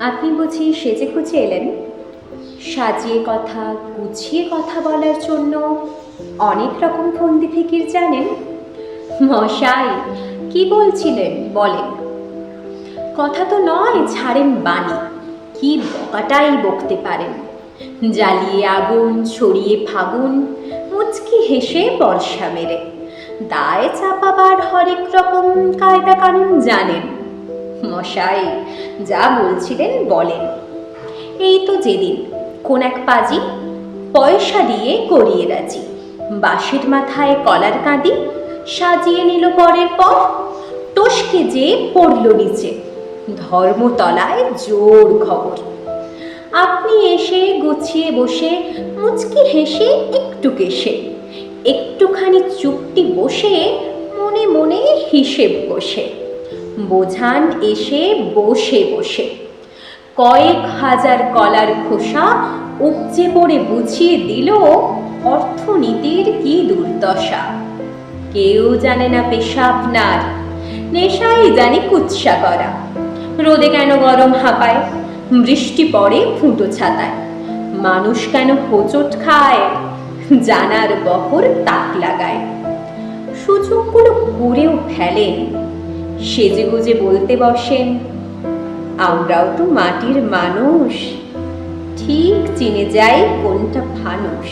আপনি বুঝি সেজে খুঁজে এলেন? সাজিয়ে কথা, গুছিয়ে কথা বলার জন্য অনেক রকম ফন্দি ফিকির জানেন? মশাই, কি বলছিলেন বলেন? কথা তো নয়, ছাড়েন বাণী। কি বকাটাই বকতে পারেন? জ্বালিয়ে আগুন, ছড়িয়ে ফাগুন, মুচকি হেসে বর্ষা মেরে। দায় চাপাবার হরেক রকম কায়দা কানুন জানেন। মশাই, যা বলছিলেন বলেন। এই তো যেদিন কোন এক পাজি পয়সা দিয়ে করিয়ে রাজি। বাঁশের মাথায় কলার কাঁদি, সাজিয়ে নিল পরের পর টসকে যে পড়ল নিচে। ধর্মতলায় জোর খবর। আপনি এসে গুছিয়ে বসে, মুচকি হেসে একটু কেসে একটুখানি চুপটি বসে, মনে মনে হিসেব বসে বোঝান এসে বসে বসে। কয়েক হাজার কলার খোসা উপচে পড়ে বুঝিয়ে দিল অর্থনীতির কি দুর্দশা। কেউ জানে না পেশা আপনার নেশাই জানি কুৎসা করা। রোদে কেন গরম হাঁপায়, বৃষ্টি পড়ে ফুটো ছাতায়। মানুষ কেন হোঁচট খায়, জানার বহর তাক লাগায়। সুযোগগুলো করেও ফেলেন সেজে গুজে বলতে বসেন আমরাও তো মাটির মানুষ। ঠিক চিনে যাই কোনটা ফানুষ।